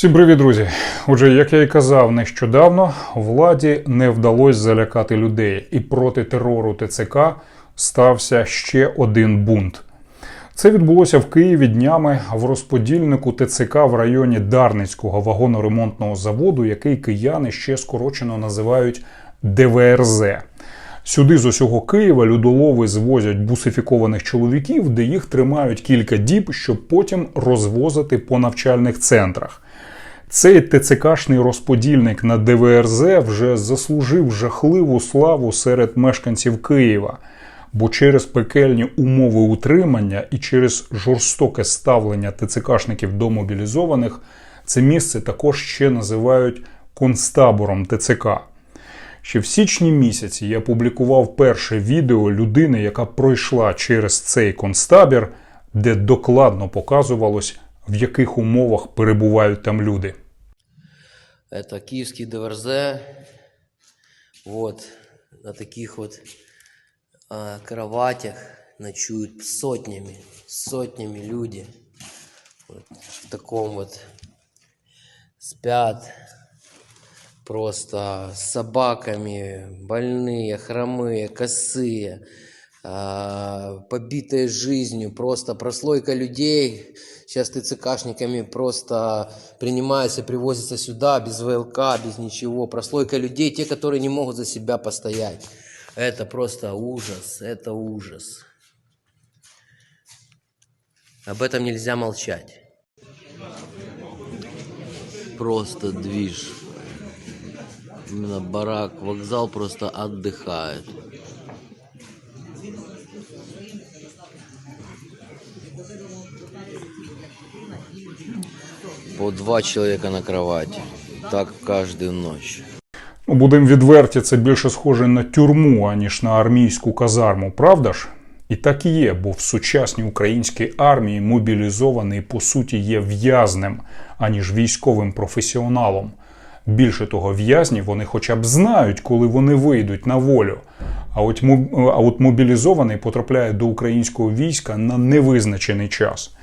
Всім привіт, друзі! Отже, як я і казав нещодавно, владі не вдалося залякати людей, і проти терору ТЦК стався ще один бунт. Це відбулося в Києві днями в розподільнику ТЦК в районі Дарницького вагоноремонтного заводу, який кияни ще скорочено називають ДВРЗ. Сюди з усього Києва людолови звозять бусифікованих чоловіків, де їх тримають кілька діб, щоб потім розвозити по навчальних центрах. Цей ТЦКшний розподільник на ДВРЗ вже заслужив жахливу славу серед мешканців Києва, бо через пекельні умови утримання і через жорстоке ставлення ТЦКшників до мобілізованих це місце також ще називають концтабором ТЦК. Ще в січні місяці я публікував перше відео людини, яка пройшла через цей концтабір, де докладно показувалось, в яких умовах перебувають там люди. Это киевский ДВРЗ. Вот на таких вот а, кроватях ночуют сотнями, сотнями люди. Вот в таком вот спят просто с собаками, больные, хромые, косые, а, побитые жизнью, просто прослойка людей сейчас ТЦКшниками просто принимается, привозится сюда без ВЛК, без ничего. Прослойка людей, те, которые не могут за себя постоять. Это просто ужас, это ужас. Об этом нельзя молчать. Просто движ. Именно барак, вокзал просто отдыхает. По два человека на кровати. Так каждую ночь. Ну, будемо відверті, це більше схоже на тюрму, аніж на армійську казарму, правда ж? І так і є, бо в сучасній українській армії мобілізований по суті є в'язнем, аніж військовим професіоналом. Більше того, в'язні вони хоча б знають, коли вони вийдуть на волю. А от, а от мобілізований потрапляє до українського війська на невизначений час.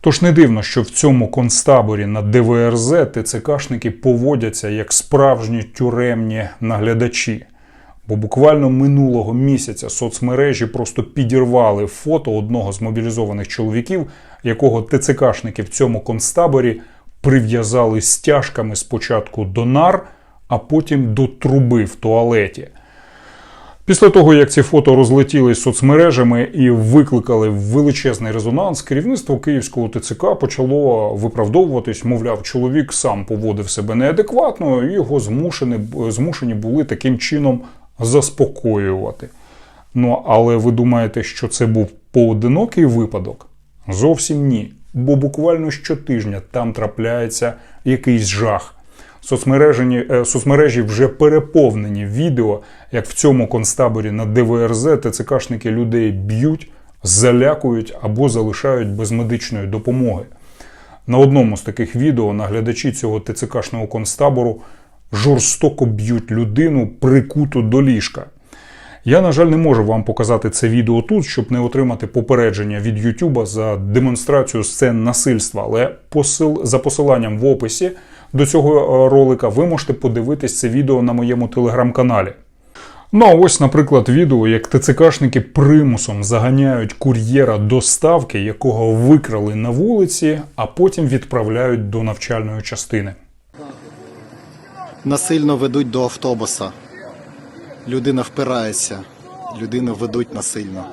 Тож не дивно, що в цьому концтаборі на ДВРЗ ТЦКшники поводяться як справжні тюремні наглядачі. Бо буквально минулого місяця соцмережі просто підірвали фото одного з мобілізованих чоловіків, якого ТЦКшники в цьому концтаборі прив'язали стяжками спочатку до нар, а потім до труби в туалеті. Після того, як ці фото розлетілись соцмережами і викликали величезний резонанс, керівництво київського ТЦК почало виправдовуватись, мовляв, чоловік сам поводив себе неадекватно, і його змушені, змушені були таким чином заспокоювати. Ну, але ви думаєте, що це був поодинокий випадок? Зовсім ні. Бо буквально щотижня там трапляється якийсь жах. Соцмережі, е, соцмережі вже переповнені відео, як в цьому концтаборі на ДВРЗ ТЦКшники людей б'ють, залякують або залишають без медичної допомоги. На одному з таких відео наглядачі цього ТЦКшного концтабору жорстоко б'ють людину, прикуту до ліжка. Я, на жаль, не можу вам показати це відео тут, щоб не отримати попередження від Ютуба за демонстрацію сцен насильства. Але посил, за посиланням в описі до цього е, ролика ви можете подивитись це відео на моєму телеграм-каналі. Ну а ось, наприклад, відео, як ТЦКшники примусом заганяють кур'єра доставки, якого викрали на вулиці, а потім відправляють до навчальної частини. насильно ведуть до автобуса. Людина впирається, людину ведуть насильно.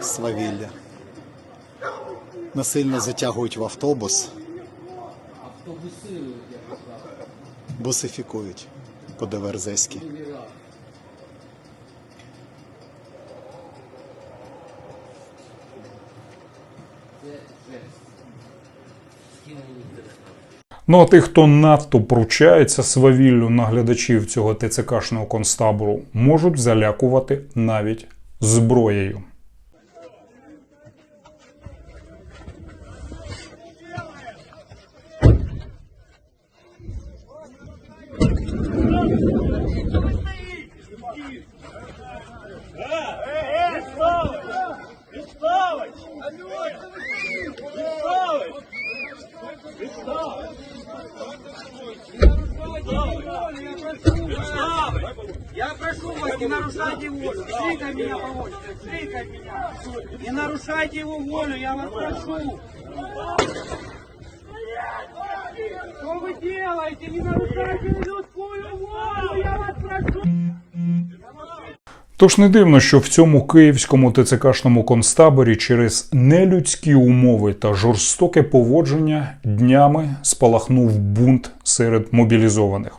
Свавілля. Насильно затягують в автобус. Бусифікують по ДВРЗськи. Ну а тих, хто надто пручається свавіллю наглядачів цього ТЦКшного концтабору, можуть залякувати навіть зброєю. Эй, эй, Слава! Слава! Я прошу вас, не нарушайте волю. Шикай меня помочь. Шикай меня. Не нарушайте его волю, я вас прошу. Что вы делаете? Не нарушайте людскую волю, я вас прошу. Тож не дивно, що в цьому київському ТЦКшному концтаборі через нелюдські умови та жорстоке поводження днями спалахнув бунт серед мобілізованих.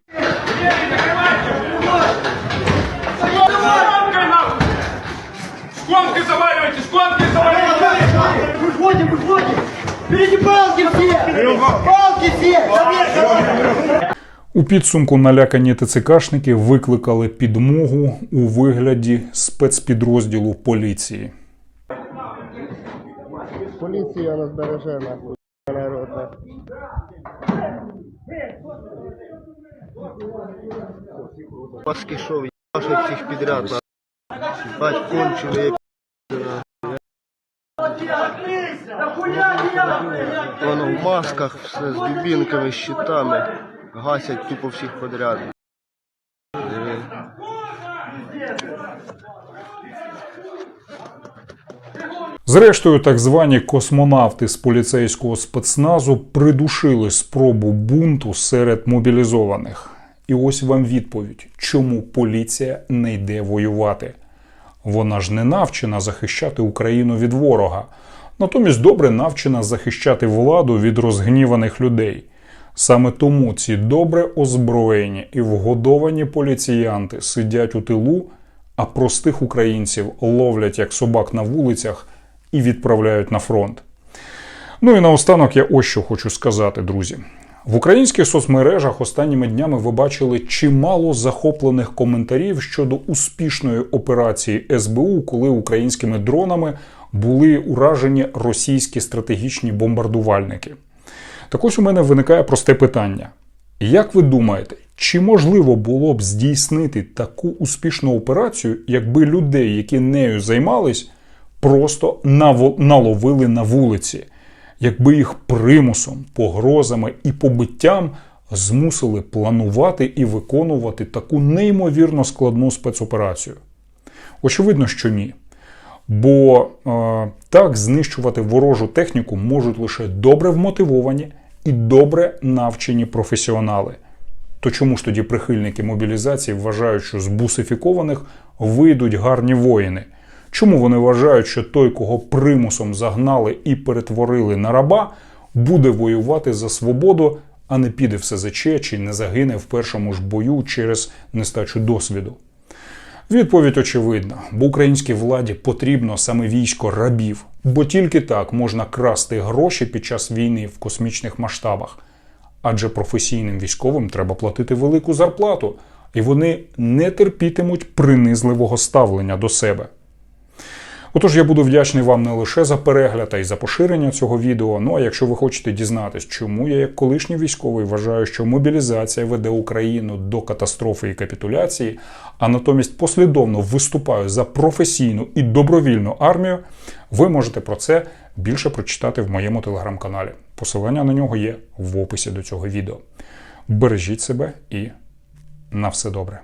Впереди палки все! Палки все! У підсумку налякані ТЦКшники викликали підмогу у вигляді спецпідрозділу поліції. Поліція нас береже нахуй, народ. Пашки шов, їбашить всіх підряд. Бать кончений, Воно в масках, все з дубінками, щитами. Гасять тупо всіх подряд. Диви. Зрештою, так звані космонавти з поліцейського спецназу придушили спробу бунту серед мобілізованих. І ось вам відповідь, чому поліція не йде воювати. Вона ж не навчена захищати Україну від ворога, натомість добре навчена захищати владу від розгніваних людей. Саме тому ці добре озброєні і вгодовані поліціянти сидять у тилу, а простих українців ловлять як собак на вулицях і відправляють на фронт. Ну і наостанок я ось що хочу сказати, друзі. В українських соцмережах останніми днями ви бачили чимало захоплених коментарів щодо успішної операції СБУ, коли українськими дронами були уражені російські стратегічні бомбардувальники. Так ось у мене виникає просте питання: як ви думаєте, чи можливо було б здійснити таку успішну операцію, якби людей, які нею займались, просто наловили на вулиці, якби їх примусом, погрозами і побиттям змусили планувати і виконувати таку неймовірно складну спецоперацію? Очевидно, що ні. Бо е, так знищувати ворожу техніку можуть лише добре вмотивовані і добре навчені професіонали. То чому ж тоді прихильники мобілізації вважають, що з бусифікованих вийдуть гарні воїни? Чому вони вважають, що той, кого примусом загнали і перетворили на раба, буде воювати за свободу, а не піде в СЗЧ чи не загине в першому ж бою через нестачу досвіду? Відповідь очевидна, бо українській владі потрібно саме військо рабів, бо тільки так можна красти гроші під час війни в космічних масштабах. Адже професійним військовим треба платити велику зарплату, і вони не терпітимуть принизливого ставлення до себе. Отож, я буду вдячний вам не лише за перегляд а й за поширення цього відео. Ну а якщо ви хочете дізнатись, чому я, як колишній військовий, вважаю, що мобілізація веде Україну до катастрофи і капітуляції, а натомість послідовно виступаю за професійну і добровільну армію, ви можете про це більше прочитати в моєму телеграм-каналі. Посилання на нього є в описі до цього відео. Бережіть себе і на все добре.